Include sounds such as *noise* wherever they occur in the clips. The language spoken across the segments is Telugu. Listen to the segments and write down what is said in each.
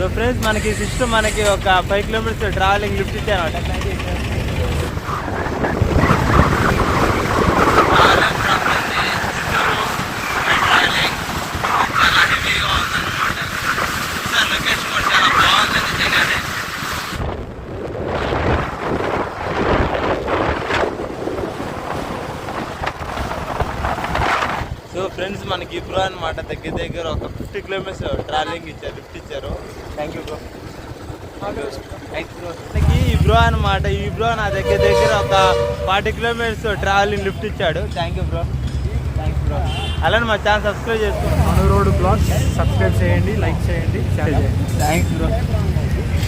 సో ఫ్రెండ్స్ మనకి సిస్టమ్ మనకి ఒక ఫైవ్ కిలోమీటర్స్ ట్రావెలింగ్ లిఫ్ట్ ఇచ్చారన్నమాట సో ఇబ్రో అనమాట దగ్గర దగ్గర ఒక ఫిఫ్టీ కిలోమీటర్స్ ట్రావెలింగ్ ఇచ్చారు లిఫ్ట్ ఇచ్చారు. థ్యాంక్ యూ బ్రో ఈ బ్రో అనమాట ఈ బ్రో నా దగ్గర దగ్గర ఒక ఫార్టీ కిలోమీటర్స్ ట్రావెలింగ్ లిఫ్ట్ ఇచ్చాడు. Thank you bro thank you bro అలానే మా ఛానల్ సబ్స్క్రైబ్ చేసుకోండి. మన రోడ్ బ్లాగ్ సబ్స్క్రైబ్ చేయండి లైక్ చేయండి షేర్ చేయండి. Thanks bro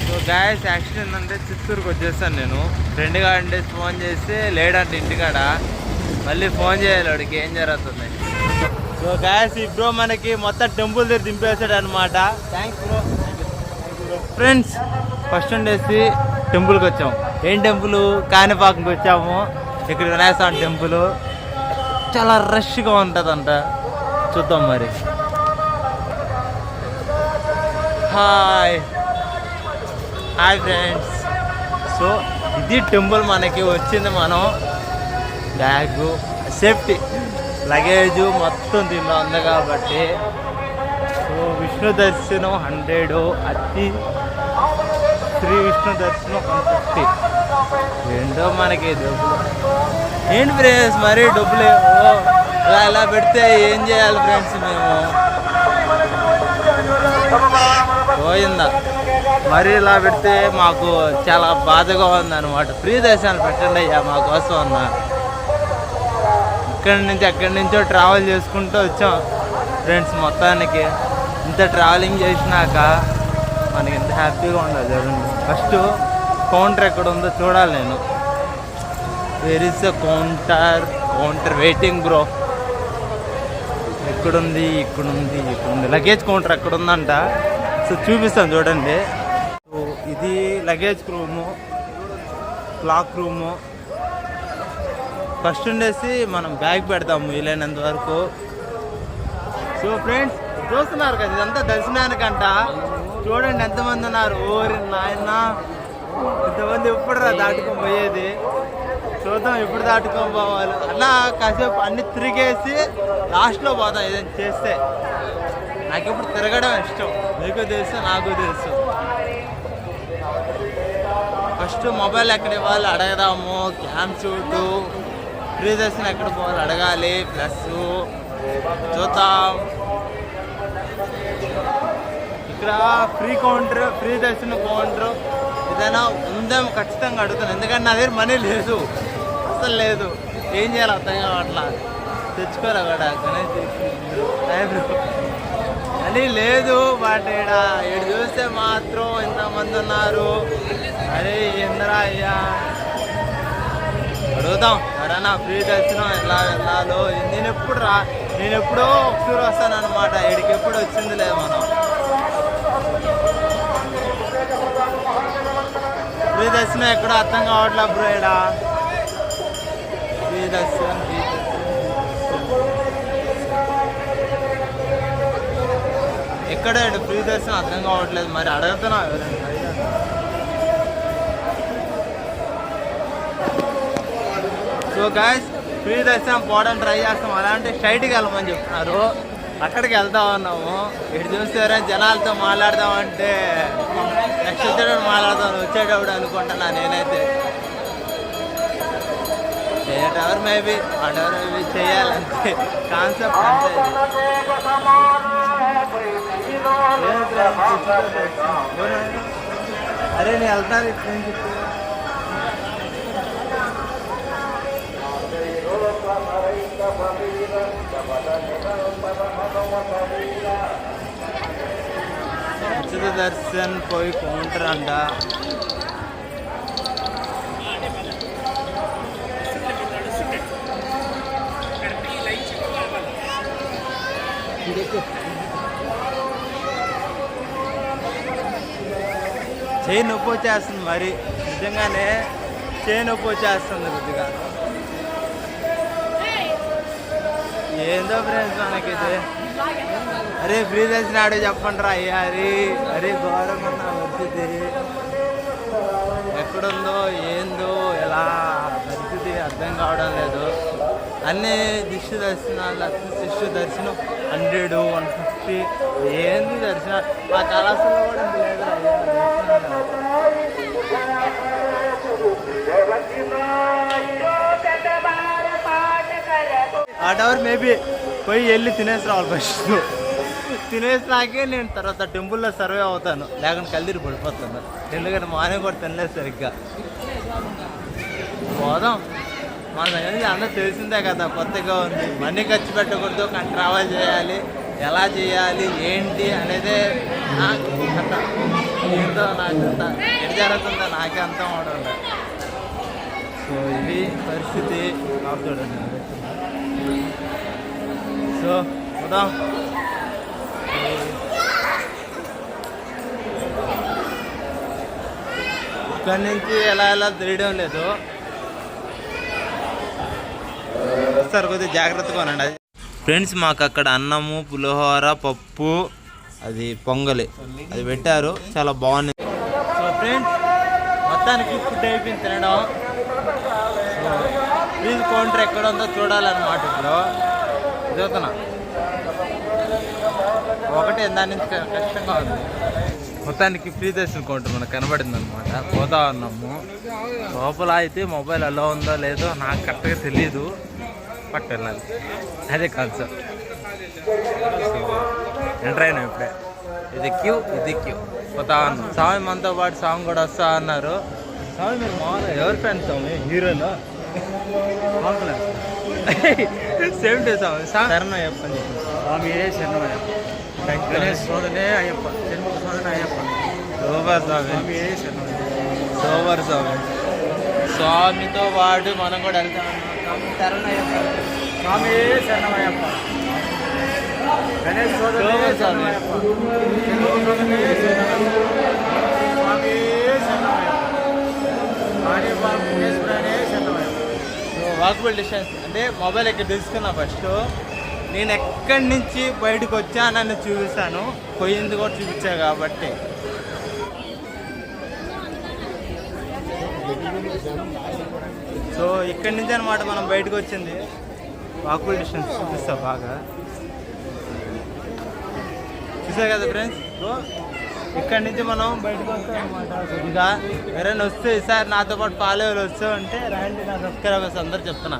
so guys action ఏంటంటే చిత్తూరుకి వచ్చేసాను నేను. ఫ్రెండ్ గారు ఫోన్ చేసి లేడంటే ఇంటికాడ. మళ్ళీ ఫోన్ చేయాలి వాడికి ఏం జరుగుతుంది? సో గాయస్ ఈ బ్రో మనకి మొత్తం టెంపుల్ దగ్గర దింపేశాడు అనమాట థ్యాంక్స్ బ్రో ఫ్రెండ్స్ ఫస్ట్ ఉండేసి టెంపుల్కి వచ్చాము ఏం టెంపుల్? కాణిపాకంకి వచ్చాము. ఇక్కడ వినాయక స్వామి టెంపుల్. చాలా రష్గా ఉంటుందంట. చూద్దాం మరి. హాయ్ హాయ్ ఫ్రెండ్స్ సో ఇది టెంపుల్ మనకి వచ్చింది మనం. బ్యాగ్ సేఫ్టీ లగేజ్ మొత్తం దీనిలో ఉంది కాబట్టి. సో విష్ణు దర్శనం హండ్రెడ్ అతి శ్రీ విష్ణు దర్శనం వన్ ఫిఫ్టీ. ఏంటో మనకి డబ్బులు. ఏంటి ఫ్రెండ్స్ మరీ డబ్బులు ఇలా ఇలా పెడితే ఏం చేయాలి ఫ్రెండ్స్ మేము? పోయిందా? మరి ఇలా పెడితే మాకు చాలా బాధగా ఉందన్నమాట. ఫ్రీ దర్శనాలు పెట్టండి అయ్యా మా కోసం ఇక్కడి నుంచి ఎక్కడి నుంచో ట్రావెల్ చేసుకుంటూ వచ్చాం ఫ్రెండ్స్ మొత్తానికి. ఇంత ట్రావెలింగ్ చేసినాక మనకి ఎంత హ్యాపీగా ఉండాలి చూడండి. ఫస్ట్ కౌంటర్ ఎక్కడ ఉందో చూడాలి నేను. Where is counter counter waiting bro ఎక్కడుంది? ఇక్కడుంది? ఇక్కడుంది. లగేజ్ కౌంటర్ ఎక్కడ ఉందంట సో చూపిస్తాను చూడండి. సో ఇది luggage room cloak room first ఉండేసి మనం బ్యాగ్ పెడతాము వీలైనంత వరకు. సో ఫ్రెండ్స్ చూస్తున్నారు కదా ఇదంతా దర్శనానికంట. చూడండి ఎంతమంది ఉన్నారు. ఓరి నాయన ఇంతమంది ఎప్పుడు రా దాటుకొని పోయేది? చూద్దాం ఎప్పుడు దాటుకొని పోవాలి. అలా కాసేపు అన్ని తిరిగేసి లాస్ట్లో పోదాం ఏదైనా చేస్తే. నాకు ఇప్పుడు తిరగడం ఇష్టం. మీకు తెలుసు నాకు తెలుసు. ఫస్ట్ మొబైల్ ఎక్కడ ఇవ్వాలి అడగదాము. క్యామ్ షూట్ ఫ్రీ దర్శనం ఎక్కడ పోవాలి? అడగాలి. ప్లస్ చూద్దాం. ఇక్కడ ఫ్రీ కౌంటర్ ఫ్రీ దర్శనం కౌంటర్ ఏదైనా ఉందేమో ఖచ్చితంగా అడుగుతాను. ఎందుకంటే నా దగ్గర మనీ లేదు. అసలు లేదు. ఏం చేయాలి అర్థం కావట్లా. తెచ్చుకోరా కూడా. గణేష్ మనీ లేదు బట్ ఇక్కడ ఇక్కడ చూస్తే మాత్రం ఇంతమంది ఉన్నారు. అరే ఏందిరా అయ్యా? అడుగుదాం. ఎవరైనా ఫ్రీ దర్శనం ఎలా వెళ్ళాలో. నేను ఎప్పుడు రా నేను ఎప్పుడో ఒకసారి వస్తాను అనమాట ఇక్కడికి ఎప్పుడు వచ్చింది లేదు మనం. ఫ్రీ దర్శనం ఎక్కడో అర్థం కావట్లే బ్రో ఇక్కడ ఫ్రీ దర్శనం. ఫ్రీ ఎక్కడ ఫ్రీ దర్శనం అర్థం కావట్లేదు. మరి అడుగుతున్నా ఎవరైనా? సో గాయస్ ఫ్రీ దర్శనం పోవడం ట్రై చేస్తాం. అలాంటి స్ట్రైట్కి వెళ్ళమని చెప్తున్నారు. అక్కడికి వెళ్తా ఉన్నాము ఇటు చూస్తారా జనాలతో మాట్లాడదామంటే నెక్స్ట్ వచ్చేటప్పుడు మాట్లాడదాం వచ్చేటప్పుడు అనుకుంటున్నా నేనైతే. ఎవరు మేబీ అటవర్ మేబీ చేయాలంతే కాన్సెప్ట్ అంతే అరే నేను వెళ్తాను ఇటు నుంచి ఉచిత దర్శన్ పోయి కౌంటర్ అంట. చేయి నొప్పి వచ్చేస్తుంది మరి. నిజంగానే చేయి నొప్పి వచ్చేస్తుంది కొద్దిగా. ఏందో ఫ్రెండ్స్ మనకి ఇది అరే ఫ్రీ తెచ్చినాడు చెప్పండి రా అయ్యా అరే అరే ఘోరంగా నా పరిస్థితి. ఎక్కడుందో ఏందో ఎలా? పరిస్థితి అర్థం కావడం లేదు. అన్ని దిష్టి దర్శనాలు శిష్యు దర్శనం హండ్రెడ్ వన్ ఫిఫ్టీ. ఏంది దర్శనం? మా కళాశాలలో కూడా ఇంత ఆ వాట్ మేబీ పోయి వెళ్ళి తినేసి రావాలి ఫస్ట్ తినేసినాకే నేను తర్వాత టెంపుల్లో సర్వే అవుతాను. లేకుంటే కల్దీరు పడిపోతాను ఎందుకంటే మార్నింగ్ కూడా తినలేదు సరిగ్గా. పోదాం. మన సంగతి అందరూ తెలిసిందే కదా కొత్తగా ఉంది. మనీ ఖర్చు పెట్టకూడదు కానీ ట్రావెల్ చేయాలి. ఎలా చేయాలి ఏంటి అనేది నాకు అంత ఏంటో నాకు అంత ఎటు జరుగుతుందో నాకే అంతం ఉండదు సో ఇది పరిస్థితి. నాకు చూడండి సో పోదాం. ఇక్కడి నుంచి ఎలా ఎలా తెలియడం లేదు. సార్ కొద్దిగా జాగ్రత్తగా ఉండండి. అది ఫ్రెండ్స్ మాకు అక్కడ అన్నము పులిహోర పప్పు అది పొంగలి. అది పెట్టారు. చాలా బాగుంది. సో ఫ్రెండ్స్ మొత్తానికి ఫుడ్ అయిపోయింది తినడం. సిరీస్ కౌంటర్ ఎక్కడ ఉందో చూడాలన్నమాట ఇప్పుడు. చూస్తున్నా ఒకటే దాని నుంచి కష్టంగా ఉంది. మొత్తానికి ఫ్రీ దర్శన కౌంటర్ మనకు కనబడింది అనమాట పోతా ఉన్నాము లోపల అయితే మొబైల్ అలా ఉందో లేదో నాకు కరెక్ట్గా తెలియదు పక్క వెళ్ళాలి అదే కాన్సెప్ట్ ఎంటర్ అయినా ఇప్పుడే. ఇది క్యూ ఇది క్యూ. పోతా ఉన్నాం స్వామి మనతో పాటు సాంగ్ కూడా వస్తా అన్నారు. స్వామి మీరు మామూలుగా ఎవరి ఫ్యాన్ స్వామి? హీరోలో సేమ్ డే స్వామి శరణం చెప్పండి. స్వామి శరణమయ్యప్ప గణేష్ సోదనే అయ్యప్ప. షణ్ముఖ సోదన అయ్యప్ప. సూపర్ స్వామి స్వామి శరణమయ్యప్ప సూపర్ స్వామి స్వామితో పాటు మనం కూడా వెళ్తాం శరణం గణేష్ సోదనే సూపర్ స్వామి. శరణమయ్యప్ప షణ్ముఖ సోదనే శరణమయ్యప్ప స్వామి శరణమయ్యప్ప ఆర్యప్ప ముఖేశ్వరనే శరణమయ్యప్ప వాకబుల్ డిస్టెన్స్. అంటే మొబైల్ ఇక్కడ తీసుకున్నా ఫస్ట్ నేను ఎక్కడి నుంచి బయటకు వచ్చానని చూపిస్తాను. పోయింది కూడా చూపించా కాబట్టి. సో ఇక్కడి నుంచి అనమాట మనం బయటకు వచ్చింది. వాకబుల్ డిస్టెన్స్ చూపిస్తా బాగా. చూసా కదా ఫ్రెండ్స్ సో ఇక్కడి నుంచి మనం బయటకు వస్తాం అనమాట కొద్దిగా ఎవరైనా వస్తే ఈసారి నాతో పాటు ఫాలోవర్లు వస్తూ ఉంటే రాండి నా సబ్స్క్రైబర్స్ అందరు చెప్తున్నా.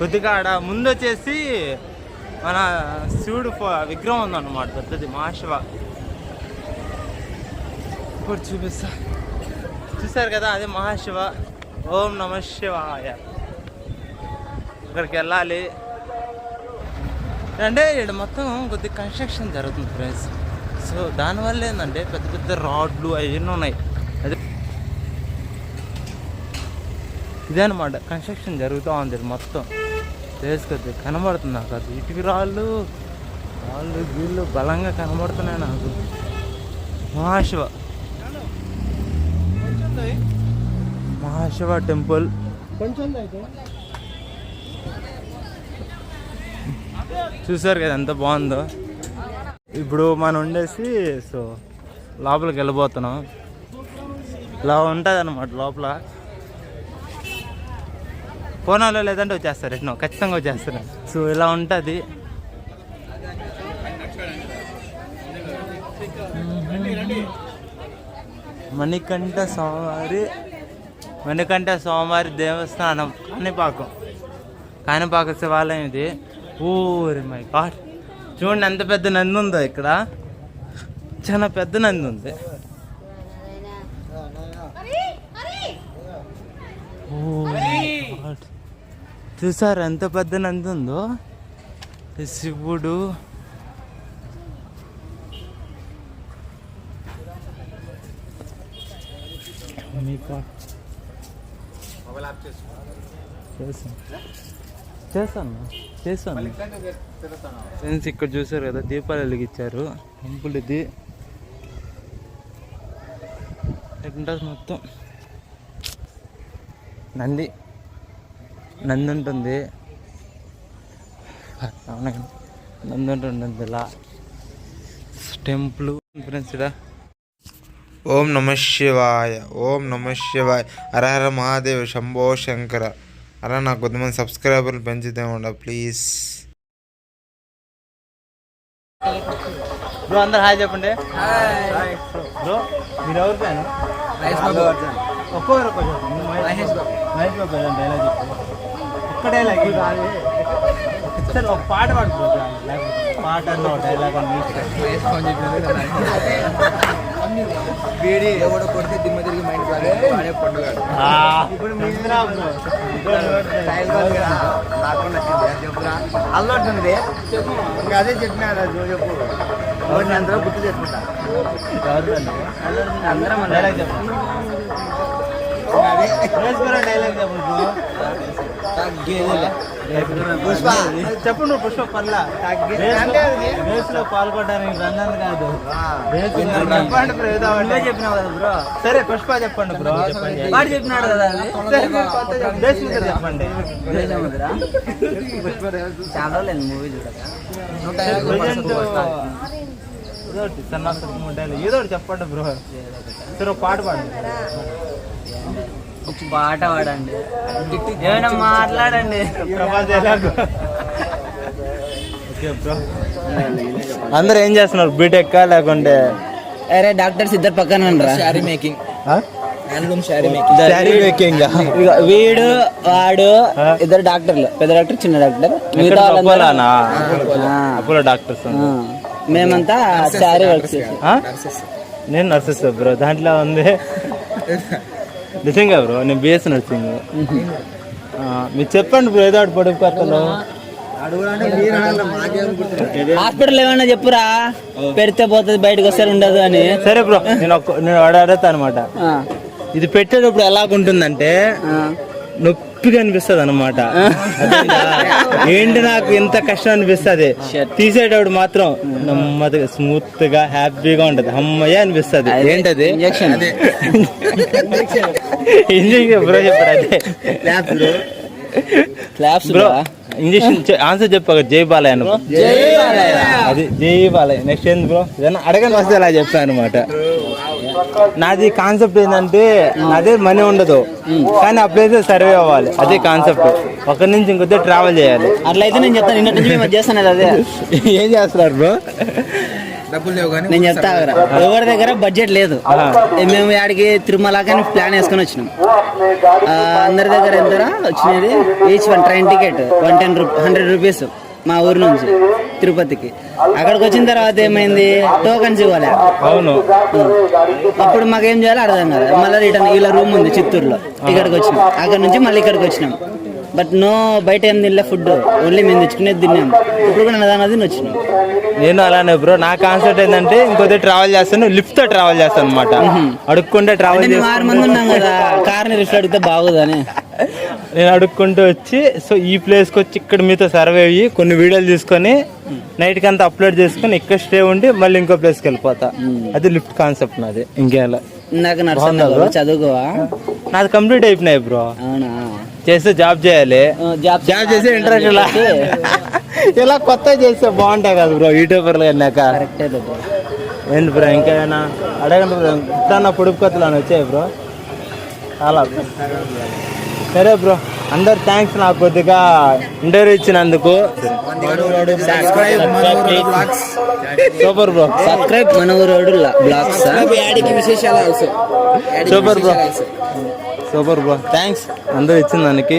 కొద్దిగా ఆడ ముందు వచ్చేసి మన శివుడు విగ్రహం ఉందన్నమాట పెద్దది మహాశివ ఇప్పుడు చూపిస్తా. చూసారు కదా అదే మహాశివ ఓం నమ శివాయ. ఇక్కడికి వెళ్ళాలి. అంటే ఇక్కడ మొత్తం కొద్దిగా కన్స్ట్రక్షన్ జరుగుతుంది ఫ్రెండ్స్ సో దానివల్ల ఏంటంటే పెద్ద పెద్ద రాడ్లు అవన్నీ ఉన్నాయి. అదే ఇదే అనమాట కన్స్ట్రక్షన్ జరుగుతూ ఉంది మొత్తం. తెలుసుకొద్ది కనబడుతుంది నాకు అది. ఇటుక రాళ్ళు రాళ్ళు గీళ్ళు బలంగా కనబడుతున్నాయి నాకు. మహాశివ. మహాశివ టెంపుల్. కొంచెం చూసారు కదా ఎంత బాగుందో? ఇప్పుడు మనం ఉండేసి సో లోపలికి వెళ్ళిపోతున్నాం ఇలా ఉంటుంది అనమాట లోపల. పోనాలో లేదంటే వచ్చేస్తారు ఎట్నో ఖచ్చితంగా వచ్చేస్తారు. సో ఇలా ఉంటుంది. మణికంఠ స్వామివారి మణికంఠ స్వామివారి దేవస్థానం కాణిపాకం. కాణిపాక శివాలయం ఇది. ఊరి మై గాడ్. చూడండి ఎంత పెద్ద నంది ఉందో ఇక్కడ. చాలా పెద్ద నంది ఉంది. చూసారు ఎంత పెద్ద నంది ఉందో? శివుడు. చేశాను చేశాను. చేస్తాను ఫ్రెండ్స్ ఇక్కడ చూసారు కదా దీపాలు వెలిగించారు. టెంపుల్ ఇది. ఉంటుంది మొత్తం. నంది. నంది ఉంటుంది. నంది ఉంటుంది ఇలా. టెంపుల్ ఫ్రెండ్స్ ఇక్కడ ఓం నమ శివాయ. ఓం నమ శివాయ. హరహర మహాదేవ్ శంభో శంకర. అలా నాకు కొంతమంది సబ్స్క్రైబర్లు పెంచుతామండ ప్లీజ్ బ్రో అందరు హాయ్ చెప్పండి. బ్రో మీరు ఎవరు ఫ్యాన్? ఒక్కొక్కరు ఒక్కో చెప్పండి. మహేష్ బాబు. మహేష్ బాబు. ఏదైనా డైలాగ్ చెప్పు ఒక్క డైలాగ్ ఇది రాదు. సరే ఒక పాట పాడు బ్రో లేకపోతే పాట అన్న డైలాగ్ ఇష్టం. ఎవడో కొడితే దిమ్మ తిరిగి మైండ్ వాడే పండుగ ఆ, ఇప్పుడు మీదిరా బ్రో. అల్లు ఉంటుంది ఇంకా అదే చెప్పినా చెప్పు. ఎవరిని అందరూ గుర్తు చేసుకుంటా. అందరం డైలాగ్ చెప్పండి సురేష్ గారు డైలాగ్ చెప్పండి బ్రో పుష్ప. చెప్పు నువ్వు పుష్ప పర్లా. రేస్లో పాల్గొనడానికి కాదు. చెప్పండి బ్రో ఏదో ఒకటి. నువ్వే చెప్పినావు కదా బ్రో. సరే పుష్ప చెప్పండి బ్రో. వాడు చెప్పినాడు కదా చెప్పండి. రేస్ మీద చెప్పండి. చాలా రోజులు మూవీ చూడక. ఏదో ఒకటి ఏదో ఒకటి చెప్పండి బ్రో. సరే పాట పాడండి ఒక పాట పాడండి. ఏమైనా మాట్లాడండి. అందరు ఏం చేస్తున్నారు? బీటెక్ లేకుంటే అరే డాక్టర్స్ ఇద్దరు పక్కన శారీ మేకింగ్ వీడు వాడు ఇద్దరు డాక్టర్లు. పెద్ద డాక్టర్ చిన్న డాక్టర్. మిగతా డాక్టర్స్. మేమంతా శారీ వర్క్ చేసాం నేను నర్సెస్ బ్రో దాంట్లో ఉంది. *laughs* నిజంగా బ్రో నేను బిఎస్ నర్సింగ్. మీరు చెప్పండి బ్రో ఏదో కథలు. హాస్పిటల్ ఏమన్నా చెప్పురా? పెడితే పోతుంది బయటకు వస్తారు ఉండదు అని. సరే బ్రో నేను నేను అడుగుతా అనమాట ఇది పెట్టేటప్పుడు ఎలాగుంటుందంటే ఆ. నొప్పిగా అనిపిస్తుంది అనమాట ఏంటి నాకు ఇంత కష్టం అనిపిస్తుంది? తీసేటప్పుడు మాత్రం నెమ్మదిగా స్మూత్గా హ్యాపీగా ఉంటది. అమ్మయ్య అనిపిస్తుంది. ఏంటది? ఇంజెక్షన్. ఇంజక్షన్ బ్రో చెప్పాడు అదే. క్లాప్స్ బ్రో ఇంజక్షన్ ఆన్సర్ చెప్పాక జై బాలయ్య అది జై బాలయ్య. నెక్స్ట్ ఏంది బ్రో ఏదైనా అడగని వస్తే అలా చెప్తాను అనమాట నాది కాన్సెప్ట్ ఏంటంటే అదే మనీ ఉండదు. కానీ అప్పుడైతే సర్వే అవ్వాలి. అదే కాన్సెప్ట్ ఒకరి నుంచి ఇంకొద్ది ట్రావెల్ చేయాలి. అట్లయితే నేను చెప్తాను నిన్నటి నుంచి మేము చేస్తాను అదే. ఏం చేస్తున్నారు బ్రో నేను చెప్తా. ఎవరి దగ్గర బడ్జెట్ లేదు. మేము ఆడికి తిరుమల కానీ ప్లాన్ వేసుకొని వచ్చినాం. ఆ, అందరి దగ్గర ఎంతరా? వచ్చినది each one train ticket one ten rupee hundred rupees మా ఊరు నుంచి. తిరుపతికి. అక్కడికి వచ్చిన తర్వాత ఏమైంది? టోకన్స్ ఇవ్వాలి. అవును. అప్పుడు మాకేం చేయాలో అర్థం కాదు మళ్ళీ రిటర్న్ ఇలా రూమ్ ఉంది చిత్తూరులో. ఇక్కడికి వచ్చినాం అక్కడ నుంచి మళ్ళీ ఇక్కడికి వచ్చినాం బట్ నో బయట ఏం తినలే ఫుడ్ ఓన్లీ మేము తెచ్చుకునేది తిన్నాం ఇప్పుడు కూడా నదానది వచ్చినాం. నేను అలానే బ్రో నా కాన్సెప్ట్ ఏంటంటే ఇంకొద్ది ట్రావెల్ చేస్తాను లిఫ్ట్తో ట్రావెల్ చేస్తాను అనమాట అడుక్కుంటే ట్రావెల్ ఆరు మంది ఉన్నాం కదా కార్ని లిఫ్ట్ అడిగితే బాగోదని నేను అడుక్కుంటూ వచ్చి సో ఈ ప్లేస్కి వచ్చి ఇక్కడ మీతో సర్వే అయ్యి కొన్ని వీడియోలు తీసుకొని నైట్ అంతా అప్లోడ్ చేసుకొని ఇక్కడ స్టే ఉండి మళ్ళీ ఇంకో ప్లేస్కి వెళ్ళిపోతా. అది లిఫ్ట్ కాన్సెప్ట్ నాది. ఇంకేలా? ఇందాక నడుస్తున్నా చదువుకోవా? నాది కంప్లీట్ అయిపోయినాయి బ్రో. అవునా? చేస్తే జాబ్ చేయాలి. జాబ్ జాబ్ చేసి ఇంట్రెస్ట్ ఇలా కొత్త చేస్తే బాగుంటాయి కదా బ్రో యూట్యూబర్లు అన్నాక. కరెక్టే బ్రో. ఏంటి బ్రో ఇంకేమైనా అడగండి బ్రో ఇంకా పొడుపు కొత్తలు అని వచ్చాయి బ్రో? చాలా. bro. సరే బ్రో అందరు థ్యాంక్స్ నాకు కొద్దిగా ఇంటర్వ్యూ ఇచ్చినందుకు. సూపర్ బ్రో సబ్స్క్రైబ్ మన ఊరోడు blogs super bro super bro thanks అందరూ ఇచ్చిన దానికి.